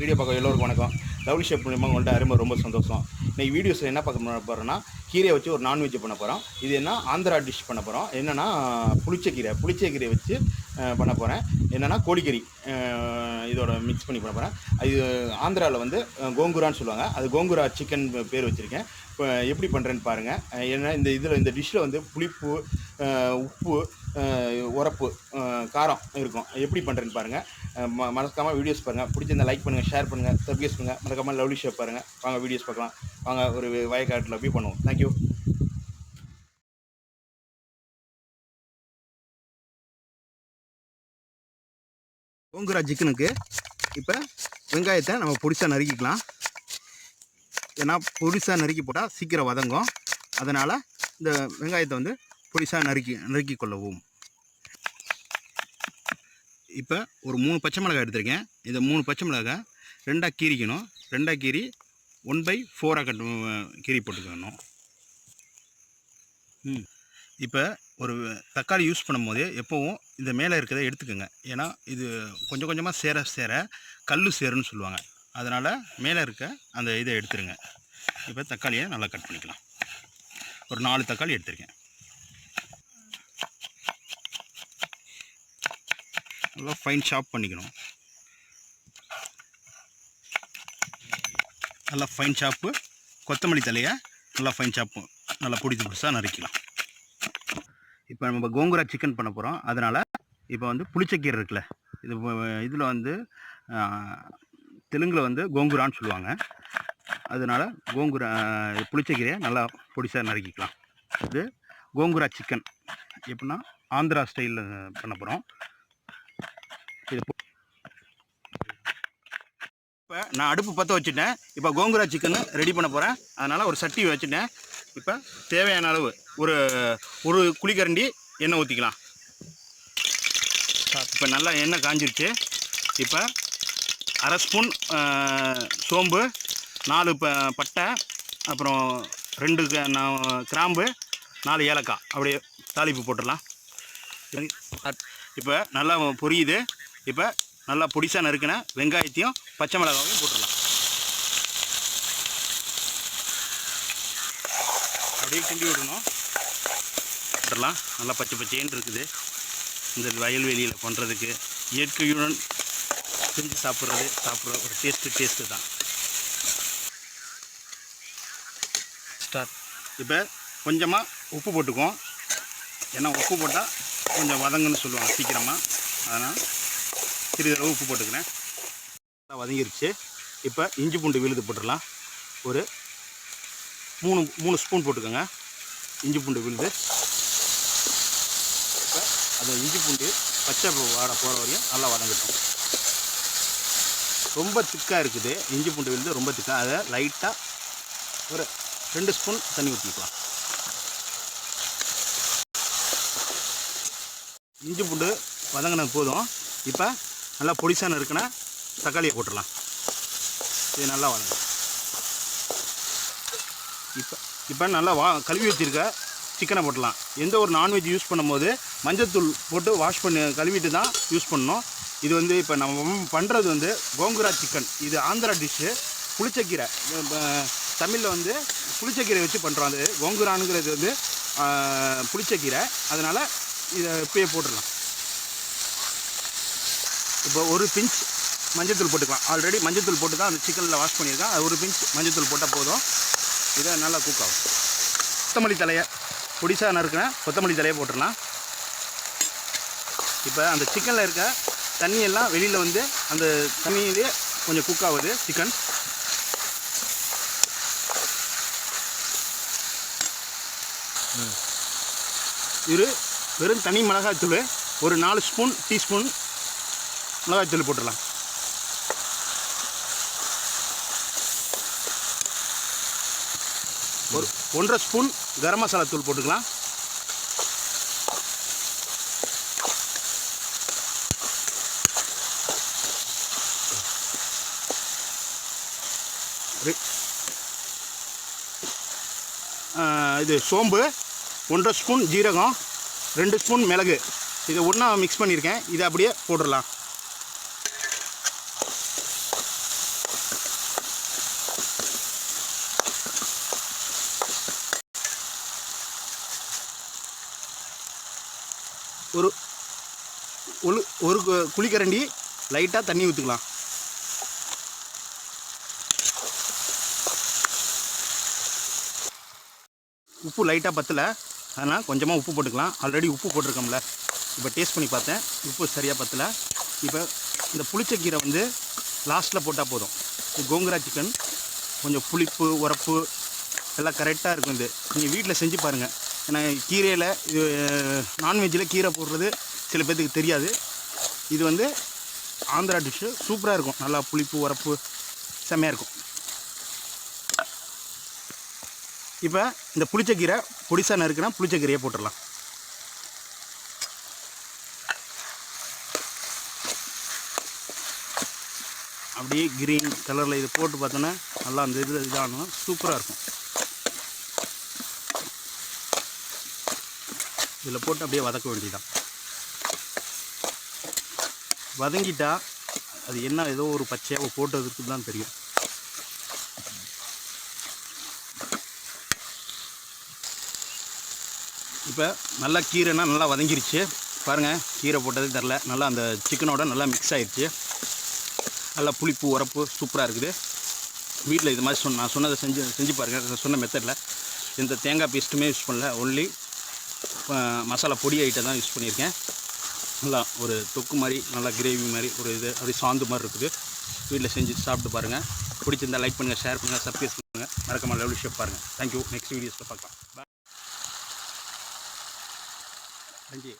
Video பார்க்க எல்லோருக்கும் வணக்கம். லவ்லி ஷேப் மூலியமாக உங்கள்கிட்ட அருமை ரொம்ப சந்தோஷம். இன்னைக்கு வீடியோஸில் என்ன பார்க்க பண்ண போகிறோன்னா கீரையை வச்சு ஒரு நான்வெஜ் பண்ண போகிறோம் இது என்ன? ஆந்திரா டிஷ் பண்ண போகிறோம் என்னென்னா புளிச்சக்கீரை. புளிச்சக்கீரை வச்சு பண்ண போகிறேன் என்னென்னா கோழிக்கறி. இதோட மிக்ஸ் பண்ணி பண்ண போகிறேன் இது ஆந்திராவில் வந்து கோங்குரான்னு சொல்லுவாங்க. அது கோங்குரா சிக்கன் பேர் வச்சுருக்கேன். இப்போ எப்படி பண்ணுறேன்னு பாருங்கள் ஏன்னா இந்த இதில் இந்த டிஷ்ஷில் வந்து புளிப்பு உப்பு உரப்பு காரம் இருக்கும். எப்படி பண்ணுறேன்னு பாருங்கள் ம மறக்காமல் வீடியோஸ் பாருங்கள் பிடிச்சிருந்தா லைக் பண்ணுங்கள் ஷேர் பண்ணுங்கள் சப்ஸ்கிரைப் பண்ணுங்கள் அதுக்கப்புறம் லவ்லி ஷேப் பாருங்கள் வாங்க வீடியோஸ் பார்க்கலாம். வாங்க ஒரு வயக்காட்டில் போய் பண்ணுவோம். தேங்க்யூ கோங்குரா சிக்கனுக்கு இப்போ வெங்காயத்தை நம்ம பொடிசாக நறுக்கிக்கலாம். ஏன்னா பொடிசாக நறுக்கி போட்டால் சீக்கிரம் வதங்கும். அதனால் இந்த வெங்காயத்தை வந்து பொடிசாக நறுக்கி நறுக்கி கொள்ளவும். இப்போ ஒரு மூணு பச்சை மிளகாய் எடுத்திருக்கேன். இந்த மூணு பச்சை மிளகாய் ரெண்டாக கீரிக்கணும் ரெண்டாக கீரி ஒன் பை ஃபோராக கட்டு கீரி போட்டுக்கணும். ம். இப்போ ஒரு தக்காளி யூஸ் பண்ணும்போது எப்போவும் இந்த மேலே இருக்கிறத எடுத்துக்கோங்க. ஏன்னா இது கொஞ்சம் கொஞ்சமாக சேர சேர கல் சேருன்னு சொல்லுவாங்க. அதனால் மேலே இருக்க அந்த இதை எடுத்துருங்க. இப்போ தக்காளியை நல்லா கட் பண்ணிக்கலாம். ஒரு நாலு தக்காளி எடுத்திருக்கேன். நல்லா ஃபைன் ஷாப் பண்ணிக்கணும். நல்லா ஃபைன் சாப்பு கொத்தமல்லி தலையை நல்லா ஃபைன் சாப்பு நல்லா பிடிச்சி பிடிச்சா நறுக்கலாம் இப்போ நம்ம கோங்குரா சிக்கன் பண்ண போகிறோம் அதனால் இப்போ வந்து புளிச்சக்கீரை இருக்குல்ல இது இதில் வந்து தெலுங்கில் வந்து கோங்குரான்னு சொல்லுவாங்க. அதனால் கோங்குரா புளிச்சக்கீரையை நல்லா பொடிசாக நறுக்கிக்கலாம். இது கோங்குரா சிக்கன் எப்படின்னா ஆந்திரா ஸ்டைலில் பண்ண போகிறோம் இது நான் அடுப்பு பற்ற வச்சுட்டேன். இப்போ கோங்குரா சிக்கன் ரெடி பண்ண போகிறேன் அதனால் ஒரு சட்டி வச்சுட்டேன். இப்போ தேவையான அளவு ஒரு ஒரு குழிக்கரண்டி எண்ணெய் ஊற்றிக்கலாம் இப்போ நல்லா எண்ணெய் காஞ்சிருச்சு. இப்போ அரை ஸ்பூன் சோம்பு நாலு ப பட்டை அப்புறம் ரெண்டு கிராம்பு நாலு ஏலக்காய். அப்படியே தாளிப்பு போட்டுடலாம். இப்போ நல்லா பொரியுது. இப்போ நல்லா பொடிசாக நறுக்கின வெங்காயத்தையும் பச்சை மிளகாவையும் போட்டுடலாம். அப்படியே கிண்டி விடணும். போட்டுடலாம். நல்லா பச்சை பச்சைன்னு இருக்குது. இந்த வயல்வெளியில் பண்ணுறதுக்கு இயற்கையுடன் செஞ்சு சாப்பிட்றது சாப்பிட்ற ஒரு டேஸ்ட்டு டேஸ்ட்டு தான். ஸ்டார்ட் இப்போ கொஞ்சமாக உப்பு போட்டுக்குவோம். ஏன்னா உப்பு போட்டால் கொஞ்சம் வதங்குன்னு சொல்லுவாங்க சீக்கிரமாக அதனால் சிறிதளவு உப்பு போட்டுக்கிறேன். நல்லா வதங்கிருச்சு. இப்போ இஞ்சி பூண்டு விழுது போட்டுடலாம். ஒரு மூணு மூணு ஸ்பூன் போட்டுக்கோங்க. இஞ்சி பூண்டு விழுது. இப்போ அந்த இஞ்சி பூண்டு பச்சை வாடை போகிற வரையும் நல்லா வதங்கட்டும். ரொம்ப திக்காக இருக்குது. இஞ்சி பூண்டு விழுது ரொம்ப திக்காக அதை லைட்டாக ஒரு ரெண்டு ஸ்பூன் தண்ணி ஊற்றிக்கலாம் இஞ்சி பூண்டு வதங்கினது போதும். இப்போ நல்லா பொடிசான இருக்குன்னா தக்காளியை போட்டுடலாம். இது நல்லா வதங்கும் இப்போ இப்போ நல்லா வா கழுவி வச்சுருக்க சிக்கனை போட்டலாம் எந்த ஒரு நான்வெஜ் யூஸ் பண்ணும்போது மஞ்சத்தூள் போட்டு வாஷ் பண்ணி கழுவிட்டு தான் யூஸ் பண்ணணும். இது வந்து இப்போ நம்ம பண்ணுறது வந்து கோங்குரா சிக்கன் இது ஆந்திரா டிஷ்ஷு புளிச்சக்கீரை. தமிழில் வந்து புளிச்சக்கீரை வச்சு பண்ணுறோம் அது கோங்குரானுங்கிறது வந்து புளிச்சக்கீரை. அதனால் இதை இப்பயே போட்டுடலாம். இப்போ ஒரு பிஞ்ச் மஞ்சத்தூள் போட்டுக்கலாம். ஆல்ரெடி மஞ்சத்தூள் போட்டு தான் அந்த சிக்கனில் வாஷ் பண்ணியிருக்கேன். அது ஒரு பிஞ்ச் மஞ்சத்தூள் போட்டால் போதும். இதை நல்லா குக் ஆகும். கொத்தமல்லி தலையை பொடிசாக நறுக்கிறேன் கொத்தமல்லி தலையை போட்டுடலாம். இப்போ அந்த சிக்கனில் இருக்க தண்ணியெல்லாம் வெளியில் வந்து அந்த தண்ணியிலே கொஞ்சம் குக் ஆகுது சிக்கன் இது வெறும் தனி மிளகாய்த்தூள் ஒரு நாலு ஸ்பூன் டீஸ்பூன் மிளகாய்த்தூள் போட்டுடலாம். ஒரு ஒன்றரை ஸ்பூன் கரம் மசாலா தூள் போட்டுக்கலாம். இது சோம்பு ஒன்றரை ஸ்பூன் ஜீரகம் ரெண்டு ஸ்பூன் மிளகு. இதை ஒன்றா மிக்ஸ் பண்ணியிருக்கேன். இதை அப்படியே போட்டுடலாம். ஒரு ஒரு ஒரு கு- குழிக்கரண்டி லைட்டாக தண்ணி ஊற்றுக்கலாம் உப்பு லைட்டாக பத்தல. அதனால் கொஞ்சமாக உப்பு போட்டுக்கலாம். ஆல்ரெடி உப்பு போட்டிருக்கோம்ல. இப்போ டேஸ்ட் பண்ணி பார்த்தேன். உப்பு சரியாக பத்தல. இப்போ இந்த புளிச்சக்கீரை வந்து லாஸ்ட்டில் போட்டால் போதும். கோங்குரா சிக்கன் கொஞ்சம் புளிப்பு உரப்பு எல்லாம் கரெக்டாக இருக்கும் இது. நீங்கள் வீட்டில் செஞ்சு பாருங்கள் ஏன்னா கீரையில் இது நான்வெஜ்ஜில் கீரை போடுறது சில பேர்த்துக்கு தெரியாது. இது வந்து ஆந்திரா டிஷ்ஷு சூப்பராக இருக்கும். நல்லா புளிப்பு உரப்பு செம்மையாக இருக்கும். இப்போ இந்த புளிச்சக்கீரை பொடிசா நறுக்குனா புளிச்சக்கீரையை போட்டுடலாம். அப்படியே கிரீன் கலரில் இது போட்டு பார்த்தோன்னா நல்லா அந்த இது இதாகணும் சூப்பராக இருக்கும். இதில் போட்டு அப்படியே வதக்க வேண்டியதான் வதங்கிட்டா அது என்ன ஏதோ ஒரு பச்சையாக போட்டதுக்கு தான் தெரியும். இப்போ நல்லா கீரைனா நல்லா வதங்கிருச்சு. பாருங்கள் கீரை போட்டதே தெரில. நல்லா அந்த சிக்கனோட நல்லா மிக்ஸ் ஆகிடுச்சு நல்லா புளிப்பு உரப்பு சூப்பராக இருக்குது. வீட்டில் இது மாதிரி சொன்ன நான் சொன்னதை செஞ்சு செஞ்சு பாருங்கள் சொன்ன மெத்தடில் எந்த தேங்காய் பேஸ்ட்டுமே யூஸ் பண்ணல. ஒன்லி மசாலா பொடி ஐட்டம் தான் யூஸ் பண்ணியிருக்கேன். நல்லா ஒரு தொக்கு மாதிரி நல்லா கிரேவி மாதிரி ஒரு இது அப்படி சாந்து மாதிரி இருக்குது. வீட்டில் செஞ்சு சாப்பிட்டு பாருங்கள் பிடிச்சிருந்தால் லைக் பண்ணுங்கள் ஷேர் பண்ணுங்கள் சப்ஸ்கிரைப் பண்ணுங்கள் மறக்காம லெவல் ஷேப் பாருங்கள் தேங்க்யூ நெக்ஸ்ட் வீடியோஸில் பார்க்கலாம். Thank you